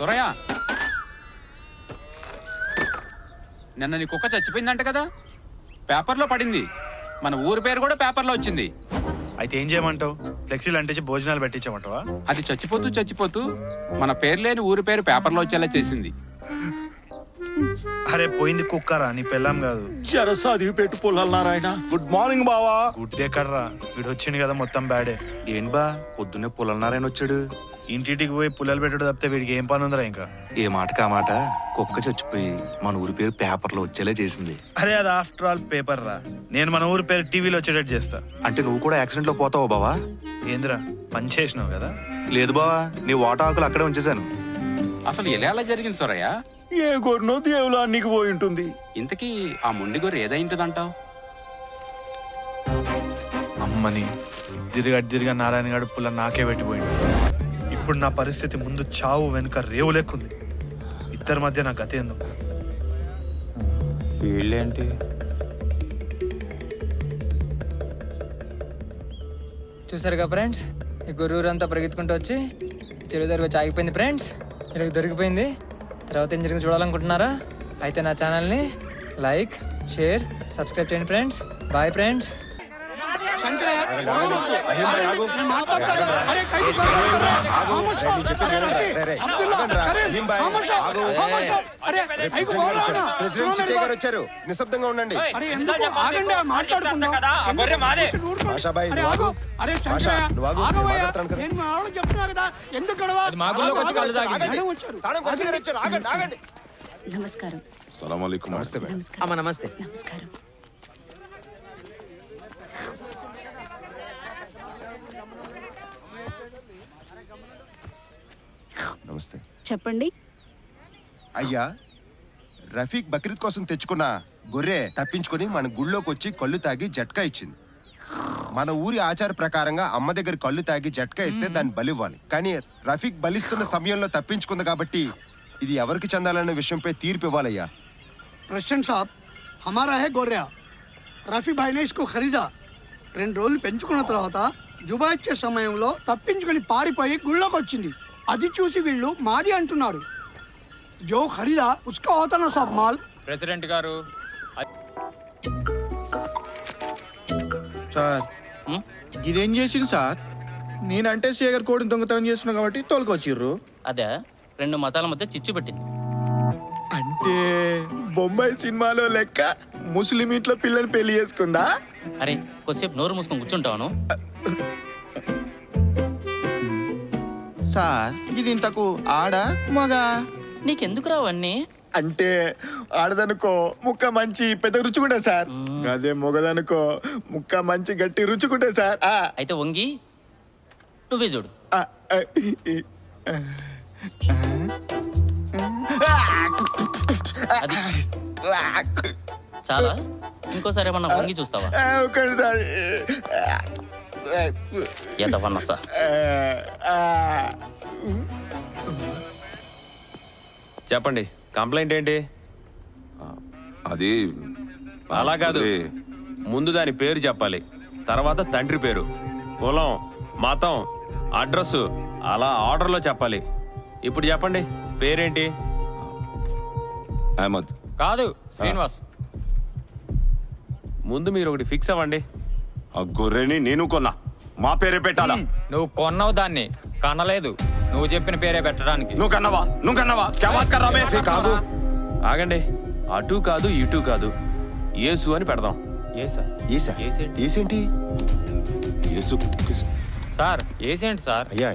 దొరయ్య నిన్న నీ కుక్క చచ్చిపోయిందంట కదా? పేపర్లో పడింది. మన ఊరి పేరు కూడా పేపర్లో వచ్చింది. అయితే ఏం చేయమంటావు? ఫ్లెక్సీలు అంటించి భోజనాలు పెట్టించమంటావా? అది చచ్చిపోతూ చచ్చిపోతూ మన పేరు లేని ఊరి పేరు పేపర్లో వచ్చేలా చేసింది. అరే పోయింది కుక్కరా నీ పెళ్ళాం కాదు. జరసాది పెట్టు పొలాలు గుడ్ మార్నింగ్ బావా. గుడ్ డే కర్రా వీడు వచ్చింది కదా మొత్తం బ్యాడే. ఏంటి బా పొద్దున్నే పొలాల వచ్చాడు. ఇంటింటికి పోయి పుల్లలు పెట్టడు తప్పితే వీడికి ఏం పని ఉందిరా ఇంకా? ఏ మాటకా మాట? కుక్క చచ్చిపోయి మన ఊరి పేరు పేపర్లో వచ్చేలా చేసింది. అరే అది ఆఫ్టర్ ఆల్ పేపర్ రా. నేను మన ఊరి పేరు టీవీలో వచ్చేటట్టు చేస్తా. అంటే నువ్వు కూడా యాక్సిడెంట్లో పోతావు బావా? ఏందిరా పని చేసినావు కదా? లేదు బావా నీ వాటా ఆకులు అక్కడే ఉంచేశాను. అసలు ఎలా ఎలా జరిగింది సొరయ్య? ఏ గొర్రెనో దేవులా నీకు పోయి ఉంటుంది. ఇంతకీ ఆ మొండి గొర్రె ఏదైంటుందంటావు అమ్మని తిరిగా తిరిగా నారాయణ గారు పుల్ల నాకే పెట్టిపోయింది. ఇప్పుడు నా పరిస్థితి ముందు చావు వెనుక రేవు లెక్కుంది ఇద్దరి మధ్య నా గతి ఎందుకు? వీళ్ళేంటి? చూసారుగా ఫ్రెండ్స్? ఈ గురువురంతా పరిగెత్తుకుంటూ వచ్చి చెరువు దగ్గర వచ్చి ఆగిపోయింది ఫ్రెండ్స్? వీళ్ళకి దొరికిపోయింది. తర్వాత ఏం జరిగింది చూడాలనుకుంటున్నారా? అయితే నా ఛానల్ని లైక్ షేర్ సబ్స్క్రైబ్ చేయండి ఫ్రెండ్స్. Bye friends. ప్రెసిడెంట్ చిట్టే గారు వచ్చారు. నిశ్శబ్దంగా ఉండండి. ఆశాబాయి నువ్వు నమస్తే. నమస్కారం. నమస్తే. నమస్కారం. నమస్తే. చెప్పండి. అయ్యా రఫీక్ బక్రీద్ కోసం తెచ్చుకున్న గొర్రె తప్పించుకొని మన గుళ్ళోకి వచ్చి కళ్ళు తాగి జట్కా ఇచ్చింది. మన ఊరి ఆచార ప్రకారంగా అమ్మ దగ్గర కళ్ళు తాగి జట్కా ఇస్తే దాన్ని బలివ్వాలి. కానీ రఫీక్ బలిస్తున్న సమయంలో తప్పించుకుంది కాబట్టి ఇది ఎవరికి చెందాలన్న విషయంపై తీర్పు ఇవ్వాలయ్యా. రష్యన్ సాబ్ హమారా హే గొర్రె? రఫీ భాయ్నే కు ఖరీదా? రెండు రోజులు పెంచుకున్న తర్వాత జుబా ఇచ్చే సమయంలో తప్పించుకొని పారిపోయి గుళ్ళోకి వచ్చింది. అది చూసి వీళ్ళు మాది అంటున్నారు. జో ఖరీదా ఉస్కా హోతా సాబ్ మాల్. ప్రెసిడెంట్ గారు సార్. ఇదేం చేసింది సార్? నేనంటే శేఖర్ కోడిని దొంగతనం చేస్తున్నా కాబట్టి తోలుకొచ్చిర్రు. అదే రెండు మతాల మధ్య చిచ్చు పెట్టింది. అంటే బొంబాయి సినిమాలో లెక్క ముస్లిం ఇంట్లో పిల్లని పెళ్ళి చేసుకుందా? అరే కొద్దిసేపు నోరు మూసుకొని కూర్చుంటాను సార్ ఇది ఇంతకు ఆడ మగా? నీకెందుకు రావన్నీ అంటే ఆడదనుకో ముక్క మంచి పెద్ద రుచుకుంటా సార్. అదే మొగదనుకో ముక్క మంచి గట్టి రుచుకుంటా సార్. ఆ, అయితే వంగి నువ్వే చూడు. అది. చాలా? ఇంకోసారి ఏమన్నా వంగి చూస్తావా? ఆ, ఒక్కసారి ఎంతవన్నా సార్ ఆ, చెప్పండి కంప్లైంట్ ఏంటి? అది అలా కాదు. ముందు దాని పేరు చెప్పాలి తర్వాత తండ్రి పేరు కులం మతం అడ్రస్ అలా ఆర్డర్లో చెప్పాలి. ఇప్పుడు చెప్పండి పేరేంటి? అహ్మద్. కాదు శ్రీనివాస్. ముందు మీరు ఒకటి ఫిక్స్ అవ్వండి. ఆ గొర్రెని నేను కొన్నా. మా పేరే పెట్టాలా? నువ్వు కొన్నావు దాన్ని. కనలేదు. నువ్వు చెప్పిన పేరే పెట్టడానికి. నువ్వు కన్నవా? నువ్వు కన్నవా? క్యా బాత్ కర్ రహా బే? రఫీక్ ఆగు ఆగండి. అటు కాదు ఇటు కాదు. ఏసు అని పెడదాం. ఏసా ఏసా ఏసేంటి? ఏసేంటి యేసు సార్ ఏసేంటి సార్? అయ్యా